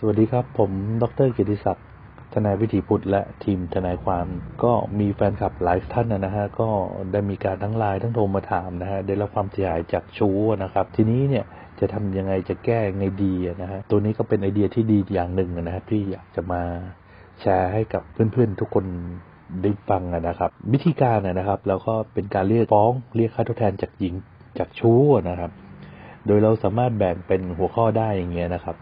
สวัสดีครับ ผมดรกิติศักดิ์ทนายวิถีพุทธและทีมทนายความ ก็มีแฟนคลับหลายท่านนะฮะก็ได้มีการทั้งไลน์ทั้งโทรมาถามนะฮะได้รับความเสียหายจากชู้นะครับ ทีนี้เนี่ยจะทำยังไงจะแก้ไงดีนะฮะตัวนี้ก็เป็นไอเดียที่ดีอย่างหนึ่งนะครับที่อยากจะมาแชร์ให้กับเพื่อนๆทุกคนได้ฟังนะครับ วิธีการนะครับ แล้วก็เป็นการเรียกฟ้องเรียกค่าทดแทนจากหญิงจากชู้นะครับ โดยเราสามารถแบ่งเป็นหัวข้อได้อย่างเงี้ยนะครับ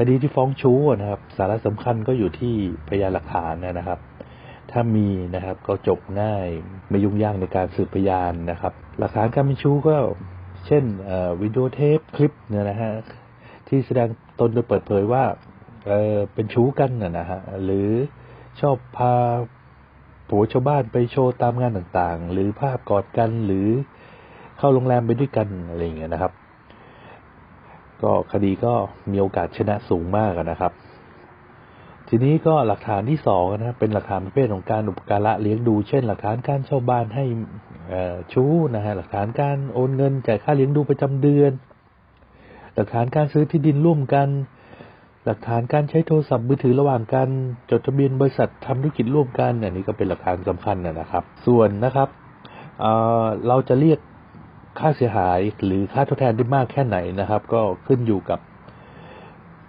คดีที่ฟ้องชู้นะครับ สาระสำคัญก็อยู่ที่พยานหลักฐานนะครับ ถ้ามีนะครับก็จบง่ายไม่ยุ่งยากในการสืบพยานนะครับ หลักฐานการเป็นชู้ก็เช่นวิดีโอเทปคลิปเนี่ยนะฮะที่แสดงตนโดยเปิดเผยว่าเเป็นชู้กันนะฮะหรือชอบพาผัวชาวบ้านไปโชว์ตามงานต่างๆ หรือภาพกอดกันหรือเข้าโรงแรมไปด้วยกันอะไรอย่างเงี้ยนะครับ ก็คดีก็มีโอกาสชนะสูงมากนะครับ ทีนี้ก็หลักฐานที่สองนะเป็นหลักฐานประเภทของการอุปการะเลี้ยงดู เช่น หลักฐานการเช่าบ้านให้ชู้นะฮะหลักฐานการโอนเงินจ่ายค่าเลี้ยงดูประจำเดือน หลักฐานการซื้อที่ดินร่วมกัน หลักฐานการใช้โทรศัพท์มือถือระหว่างกันจดทะเบียนบริษัททำธุรกิจร่วมกันอันนี้ก็เป็นหลักฐานสำคัญนะครับ ส่วนนะครับเเราจะเรียก ค่าเสียหายหรือค่าทดแทนได้มากแค่ไหนนะครับ ก็ขึ้นอยู่กับ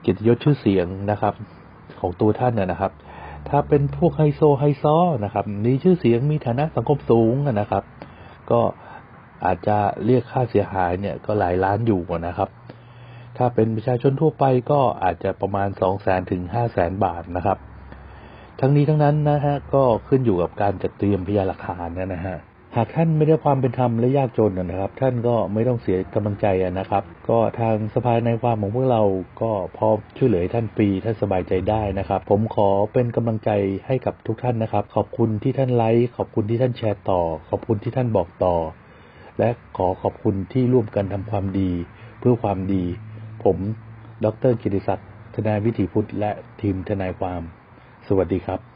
เกียรติยศชื่อเสียงนะครับ ของตัวท่านนะครับ ถ้าเป็นพวกไฮโซไฮซอนะครับมีชื่อเสียงมีฐานะสังคมสูงนะครับ ก็อาจจะเรียกค่าเสียหายเนี่ยก็หลายล้านอยู่นะครับ ถ้าเป็นประชาชนทั่วไปก็อาจจะประมาณ2 0 0แสนถึง5 0 0แสนบาทนะครับ ทั้งนี้ทั้งนั้นนะฮะก็ขึ้นอยู่กับการจัดเตรียมพยานหลักฐานนะฮะ หากท่านไม่ได้ความเป็นธรรมและยากจนนะครับ ท่านก็ไม่ต้องเสียกำลังใจนะครับ ก็ทางสภาในความของพวกเราก็พร้อมช่วยเหลือท่านฟรีท่านสบายใจได้นะครับ ผมขอเป็นกำลังใจให้กับทุกท่านนะครับ ขอบคุณที่ท่านไลค์ขอบคุณที่ท่านแชร์ต่อ ขอบคุณที่ท่านบอกต่อ และขอขอบคุณที่ร่วมกันทำความดี เพื่อความดี ผมดรกิติศักดิ์ทนายวิถีพุทธและทีมทนายความ สวัสดีครับ